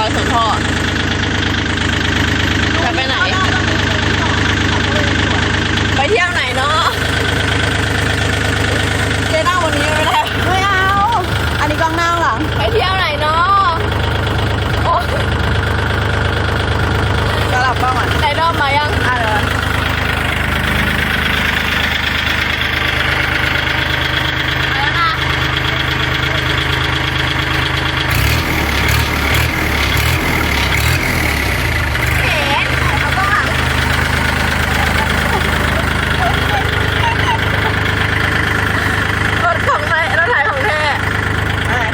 อยของพ่อ จะไปไหน ไปเที่ยวไหนเนาะเจ๊นั่งวันนี้ไม่ได้ไม่เอา อันนี้กล้องหน้าข้างหลัง ไปเที่ยวไหนเนาะโอ้สลับกล้องอะได้รอบมายัง อะเดี๋ยว แล้วนะเห็นเอากล้องหลังรถของแท้รถไถของแท้ อะไร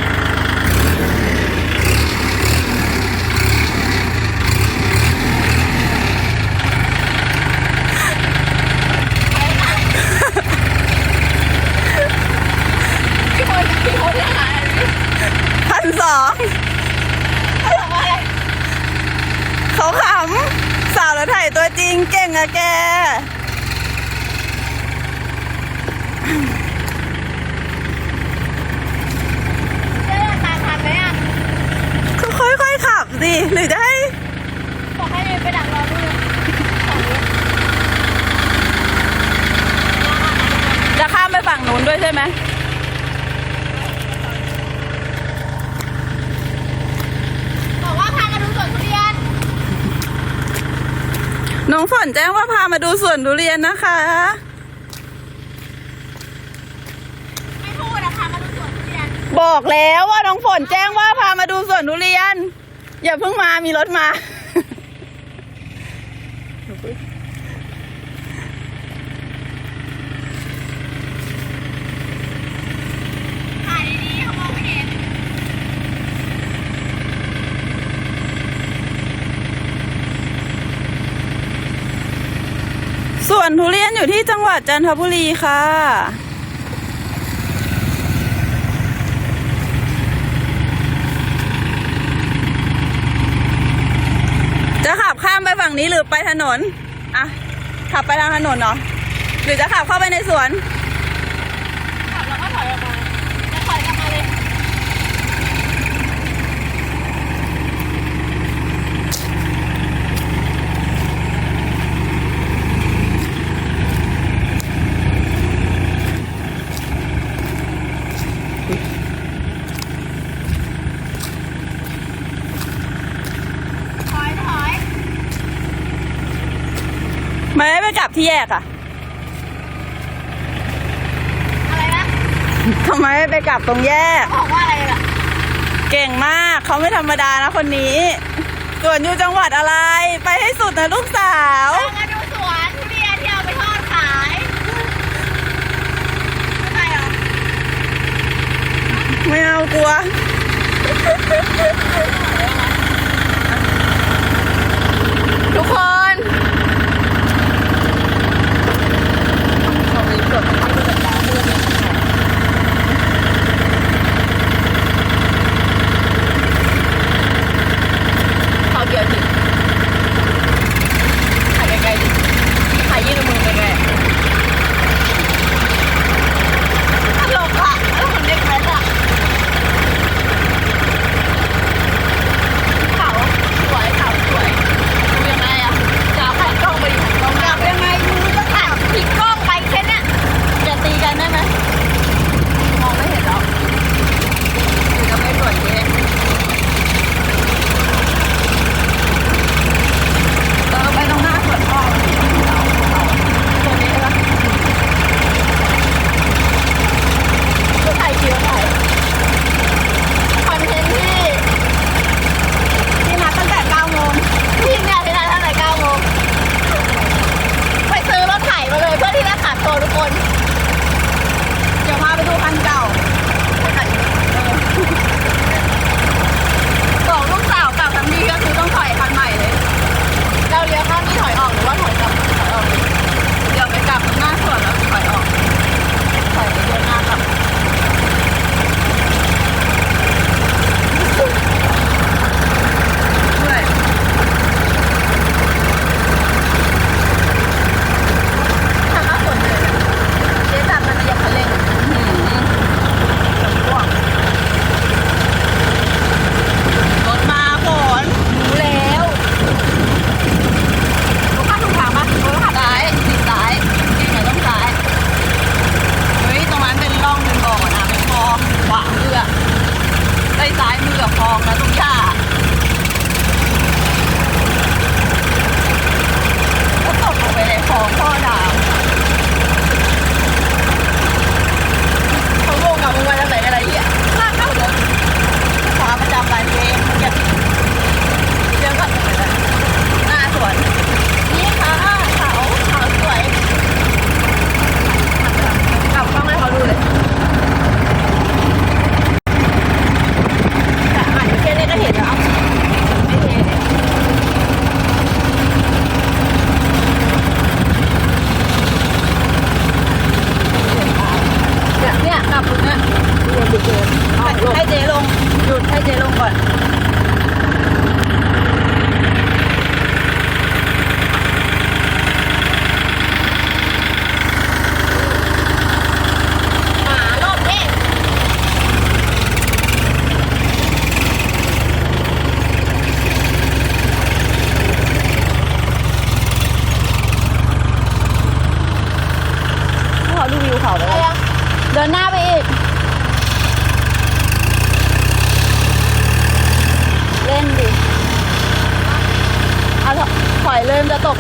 พี่คนพี่คนยังไง พันสอง ทำไม เขาขำสาวรถไถตัว จริงเก่งอะแก เจ๊ตามทันไหมอะก็ค่อยๆขับสิหรือจะให้ บอกให้ไปดักรอดูของนี้จะข้ามไปฝั่งนู้นด้วยใช่ไหม บอกว่าพามาดูสวนทุเรียน น้องฝนแจ้งว่าพามาดูสวนทุเรียนนะคะ ไม่พูดอะพามาดูสวนทุเรียนบอกแล้วว่าน้องฝนแจ้งว่าพามาดูสวนทุเรียน อย่าเพิ่งมามีรถมา ถ่ายดีๆเขามองไม่เห็น ส วนทุเรียนอยู่ที่จังหวัดจันทบุรีค่ะ จะขับข้ามไปฝั่งนี้หรือไปถนน อะ ขับไปทางถนนเนาะหรือจะขับเข้าไปในสวน ขับแล้วก็ถอยออกมาแล้วถอยกลับมาเลย ถอยถอย ไม่ได้ไป กลับที่แยกอะอะไรนะทำไมไม่ไปกลับตรงแยก บอกว่าอะไรล่ะเก่งมากเขาไม่ธรรมดานะคนนี้ ส่วนอยู่จังหวัดอะไร ไปให้สุดนะลูกสาวพามาดูสวนทุเรียนที่เอาไปทอดขายไม่ไปเหรอไม่เอากลัว ทุกคน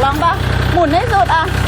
ตกลองป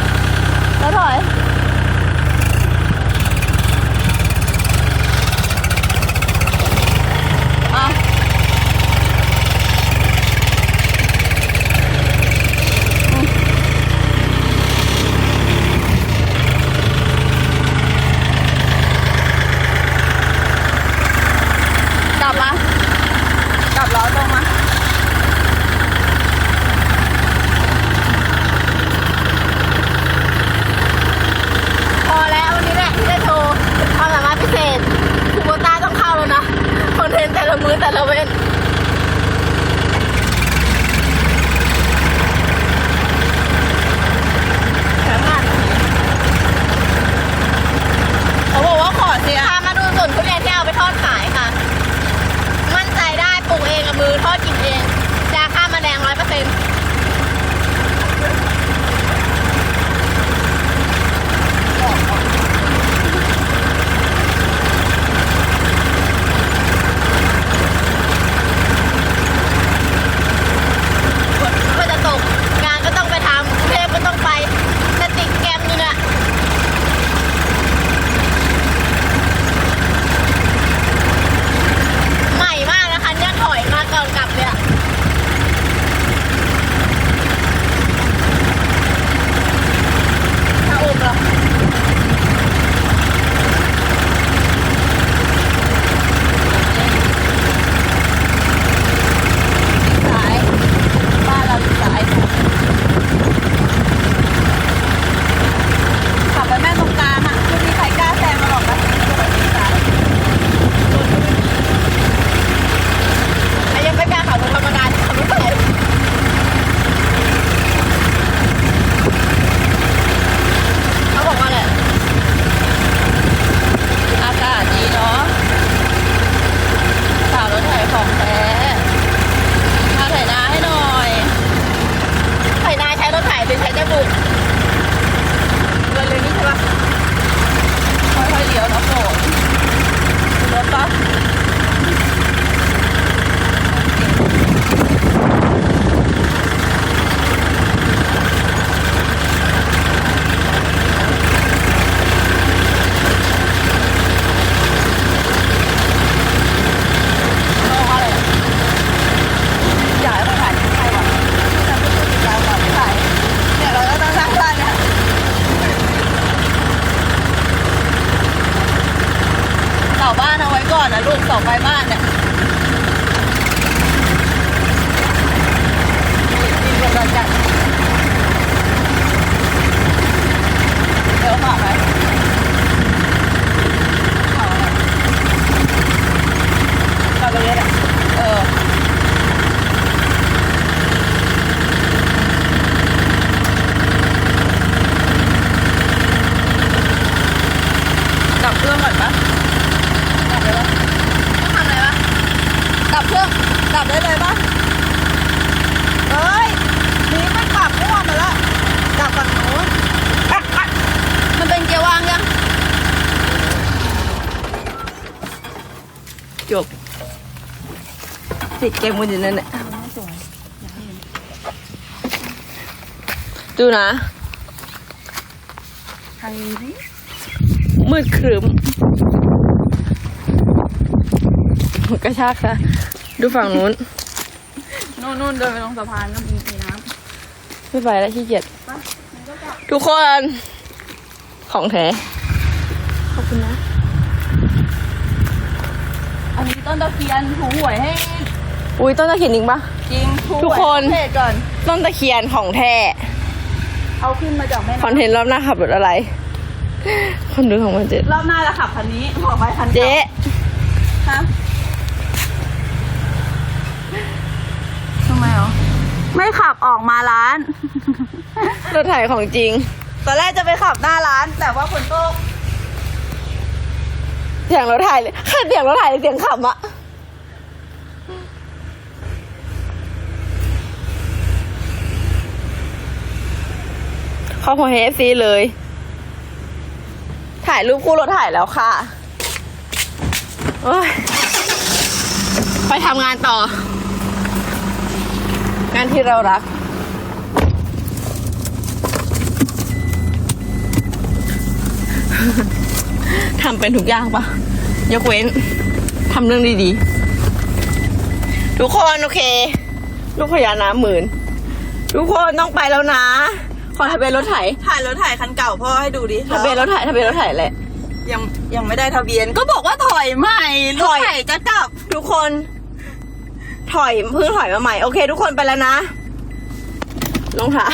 จบติดเกมมันอยู่นั่นแหละดูนะทางนี้สิมืดครึ้มกระชากค่ะดูฝั่งนู้น นู่นนู่นเดินไปลงสะพานก็มีมีน้ไม่ไปแล้วขี้เกียจำปะมันก็กลับทุกคน ของแท้ ขอบคุณนะ อันนี้ ต้นตะเคียนถูหวยให้อุ้ยต้นตะเคียนจริงปะ จริงถูหวยทุกคน ให้เพจก่อน ต้นตะเคียนของแท้เอาขึ้นมาจากแม่คอนเทนต์รอบหน้าขับรถอะไร คนดูของมันเจ็ดรอบหน้าจะขับคันนี้บอกไปคันเจ๊ฮะทำไมอ๋อไม่ขับออกมาร้าน รถไถของจริง ตอนแรกจะไปขับหน้าร้าน แต่ว่าฝนตก เสียงรถไถเลยแค่เสียงรถไถเลยเสียงขับอะเข้าพอเฮซีเลย ถ่ายรูปคู่รถถ่ายแล้วค่ะโอ้ยไปทำงานต่อ งานที่เรารัก ทำเป็นทุกอย่างปะยกเว้นทำเรื่องดีๆ ทุกคนโอเค ลูกขยะน้ำหมื่น ทุกคนต้องไปแล้วนะ ขอทะเบียนรถไถถ่ายรถถ่ายคันเก่าพ่อให้ดูดิทะเบียนรถไถทะเบียนรถไถแหละ ยังยังไม่ได้ทะเบียน ก็บอกว่าถอยใหม่รถถอย ไถจะกลับ ทุกคน ถอยเพิ่งถอยมาใหม่ โอเค ทุกคนไปแล้วนะรองเท้า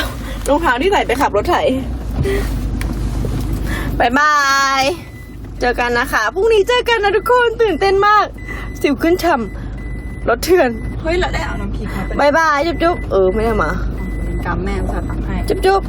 รองเท้าที่ใส่ไปขับรถไถบายบาย เจอกันนะคะพรุ่งนี้เจอกันนะทุกคนตื่นเต้นมาก สิวขึ้นช่ำรถเถื่อนเฮ้ยเราได้เอาน้ำพริกมาเป็นบายบายจุ๊บจุ๊บเออไม่ได้มากำแม่ภาษาตักให้ จุ๊บจุ๊บ